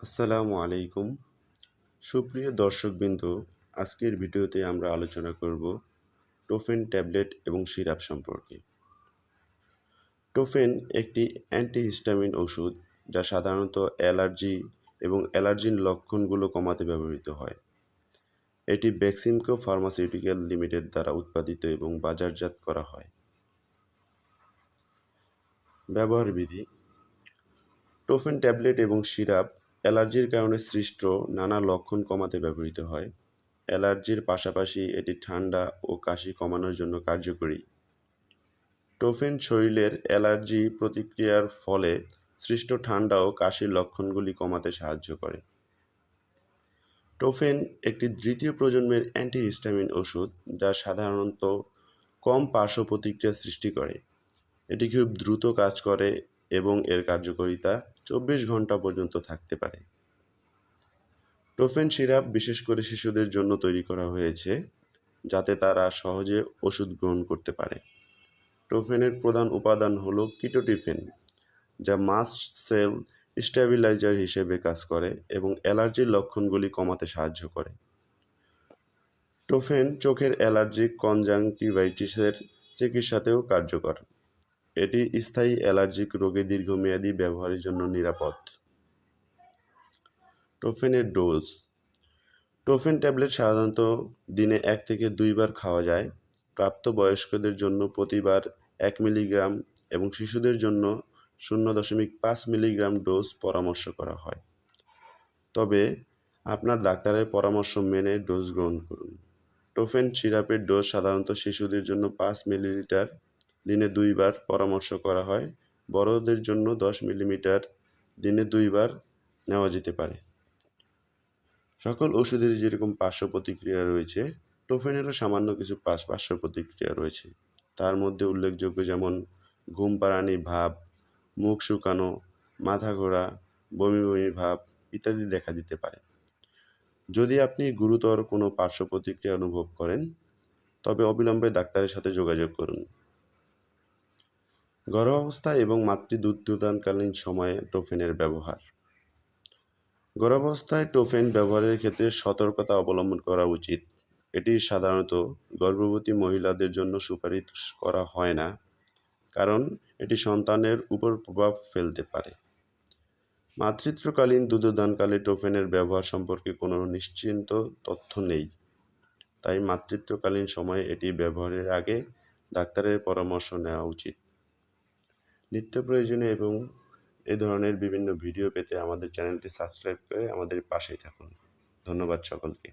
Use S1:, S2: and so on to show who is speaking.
S1: আসসালামু আলাইকুম। সুপ্রিয় দর্শকবৃন্দ, আজকের ভিডিওতে আমরা আলোচনা করব টোফেন ট্যাবলেট এবং সিরাপ সম্পর্কে। টোফেন একটি অ্যান্টিহিস্টামিন ওষুধ যা সাধারণত অ্যালার্জি এবং অ্যালার্জির লক্ষণগুলো কমাতে ব্যবহৃত হয়। এটি বেক্সিমকো ফার্মাসিউটিক্যাল লিমিটেড দ্বারা উৎপাদিত এবং বাজারজাত করা হয়। ব্যবহার বিধি টোফেন ট্যাবলেট এবং সিরাপ অ্যালার্জির কারণে সৃষ্ট নানা লক্ষণ কমাতে ব্যবহৃত হয়। অ্যালার্জির পাশাপাশি এটি ঠান্ডা ও কাশি কমানোর জন্য কার্যকরী। টোফেন শরীরের অ্যালার্জি প্রতিক্রিয়ার ফলে সৃষ্ট ঠান্ডা ও কাশির লক্ষণগুলি কমাতে সাহায্য করে। টোফেন একটি দ্বিতীয় প্রজন্মের অ্যান্টিহিস্টামিন ওষুধ যা সাধারণত কম পার্শ্ব প্রতিক্রিয়া সৃষ্টি করে। এটি খুব দ্রুত কাজ করে এবং এর কার্যকারিতা চব্বিশ ঘণ্টা পর্যন্ত থাকতে পারে। টোফেন সিরাপ বিশেষ করে শিশুদের জন্য তৈরি করা হয়েছে, যাতে তারা সহজে ওষুধ গ্রহণ করতে পারে। টোফেনের প্রধান উপাদান হলো কিটোটিফেন, যা মাস্ট সেল স্টেবিলাইজার হিসেবে কাজ করে এবং অ্যালার্জির লক্ষণগুলি কমাতে সাহায্য করে। টোফেন চোখের অ্যালার্জিক কনজাংটিভাইটিসের চিকিৎসাতেও কার্যকর। এটি স্থায়ী অ্যালার্জিক রোগে দীর্ঘমেয়াদী ব্যবহারের জন্য নিরাপদ। টোফেনের ডোজ। টোফেন ট্যাবলেট সাধারণত দিনে এক থেকে দুইবার খাওয়া যায়। প্রাপ্তবয়স্কদের জন্য প্রতিবার এক মিলিগ্রাম এবং শিশুদের জন্য শূন্য দশমিক পাঁচ মিলিগ্রাম ডোজ পরামর্শ করা হয়। তবে আপনার ডাক্তারের পরামর্শ মেনে ডোজ গ্রহণ করুন। টোফেন সিরাপের ডোজ সাধারণত শিশুদের জন্য পাঁচ মিলিলিটার দিনে দুইবার পরামর্শ করা হয়। বড়দের জন্য দশ মিলিমিটার দিনে দুইবার নেওয়া যেতে পারে। সকল ওষুধের যেরকম পার্শ্ব প্রতিক্রিয়া রয়েছে, টোফেনেরও সামান্য কিছু পার্শ্ব প্রতিক্রিয়া রয়েছে। তার মধ্যে উল্লেখযোগ্য যেমন ঘুম পাড়ানি ভাব, মুখ শুকানো, মাথা ঘোরা, বমি বমি ভাব ইত্যাদি দেখা দিতে পারে। যদি আপনি গুরুতর কোনো পার্শ্ব প্রতিক্রিয়া অনুভব করেন, তবে অবিলম্বে ডাক্তারের সাথে যোগাযোগ করুন। গর্ভাবস্থা এবং মাতৃদুগ্ধদানকালীন সময়ে টোফেনের ব্যবহার। গর্ভাবস্থায় টোফেন ব্যবহারের ক্ষেত্রে সতর্কতা অবলম্বন করা উচিত। এটি সাধারণত গর্ভবতী মহিলাদের জন্য সুপারিশ করা হয় না, কারণ এটি সন্তানের উপর প্রভাব ফেলতে পারে। মাতৃত্বকালীন দুধদানকালে টোফেনের ব্যবহার সম্পর্কে কোনো নিশ্চিন্ত তথ্য নেই, তাই মাতৃত্বকালীন সময়ে এটি ব্যবহারের আগে ডাক্তারের পরামর্শ নেওয়া উচিত। নিত্য প্রয়োজনীয় এবং এ ধরনের বিভিন্ন ভিডিও পেতে আমাদের চ্যানেলটি সাবস্ক্রাইব করে আমাদের পাশেই থাকুন। ধন্যবাদ সকলকে।